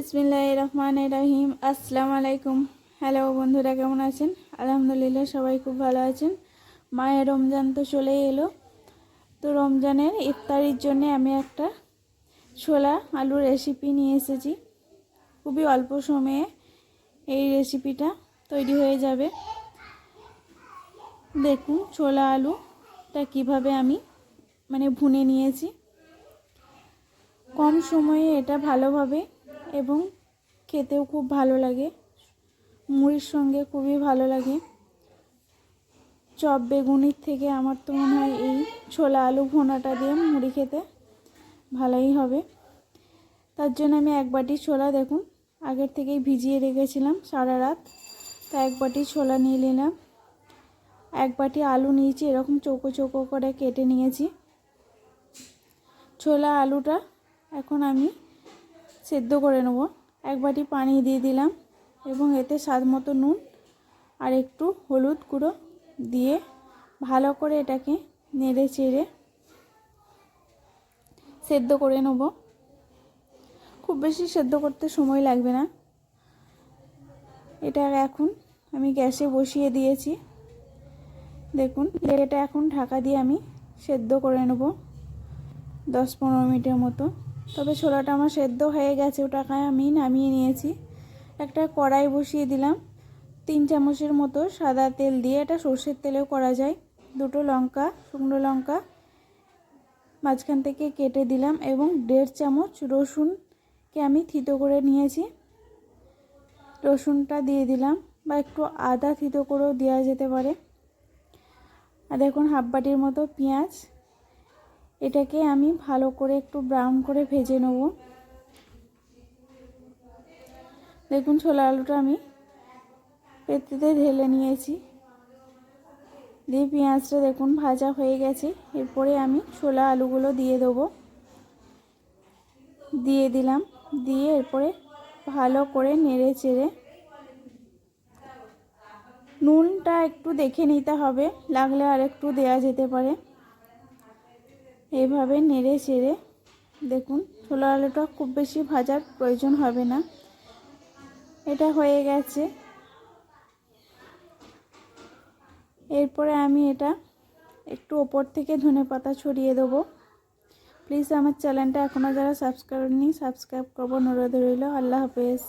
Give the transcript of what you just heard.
ইসমিল্লাহ রহমান রহিম আসসালামু আলাইকুম হ্যালো বন্ধুরা, কেমন আছেন? আলহামদুলিল্লাহ, সবাই খুব ভালো আছেন। মায়ের রমজান তো চলেই এলো। তো রমজানের ইফতারির জন্য আমি একটা ছোলা আলুর রেসিপি নিয়ে এসেছি। খুবই অল্প সময়ে এই রেসিপিটা তৈরি হয়ে যাবে। দেখুন ছোলা আলুটা কীভাবে আমি মানে ভুনে নিয়েছি। কম সময়ে এটা ভালোভাবে এবং খেতেও খুব ভালো লাগে। মুড়ির সঙ্গে খুবই ভালো লাগে। চপ বেগুনির থেকে আমার তো মনে হয় এই ছোলা আলু ভোনাটা দিয়ে মুড়ি খেতে ভালোই হবে। তার জন্য আমি এক বাটি ছোলা দেখুন, আগের থেকেই ভিজিয়ে রেখেছিলাম সারা রাত। তা এক বাটি ছোলা নিয়ে নিলাম। এক বাটি আলু নিয়েছি, এরকম চৌকো চৌকো করে কেটে নিয়েছি। ছোলা আলুটা এখন আমি সেদ্ধ করে নেব। এক বাটি পানি দিয়ে দিলাম এবং এতে স্বাদ মতো নুন আর একটু হলুদ গুঁড়ো দিয়ে ভালো করে এটাকে নেড়ে চেড়ে সেদ্ধ করে নেব। খুব বেশি সেদ্ধ করতে সময় লাগবে না। এটা এখন আমি গ্যাসে বসিয়ে দিয়েছি। দেখুন, এটা এখন ঢাকা দিয়ে আমি সেদ্ধ করে নেব দশ পনেরো মিনিটের মতো। তবে ছোলাটা আমার সেদ্ধ হয়ে গেছে, ওটাকে আমি নামিয়ে নিয়েছি। একটা কড়াই বসিয়ে দিলাম। তিন চামচের মতো সাদা তেল দিয়ে এটা সর্ষের তেলেও করা যায়। দুটো লঙ্কা, শুকনো লঙ্কা, মাঝখান থেকে কেটে দিলাম এবং দেড় চামচ রসুনকে আমি থিতো করে নিয়েছি। রসুনটা দিয়ে দিলাম বা একটু আদা থিতো করেও দেওয়া যেতে পারে। আর দেখুন, হাফ বাটির মতো পেঁয়াজ এটাকে আমি ভালো করে একটু ব্রাউন করে ভেজে নেব। দেখুন ছোলা আলুটা আমি পেতেতে ঢেলে নিয়েছি। দিয়ে পেঁয়াজটা দেখুন ভাজা হয়ে গেছে। এরপরে আমি ছোলা আলুগুলো দিয়ে দেবো। দিয়ে দিলাম। দিয়ে এরপরে ভালো করে নেড়ে চেড়ে নুনটা একটু দেখে নিতে হবে। লাগলে আর একটু দেওয়া যেতে পারে। এভাবে নেড়ে চেড়ে দেখুন, ছোলা আলুটা খুব বেশি ভাজার প্রয়োজন হবে না। এটা হয়ে গেছে। এরপরে আমি এটা একটু ওপর থেকে ধনে পাতা ছড়িয়ে দেবো। প্লিজ আমার চ্যানেলটা এখনও যারা সাবস্ক্রাইব নেই সাবস্ক্রাইব করব। অনুরোধ রইল। আল্লাহ হাফেজ।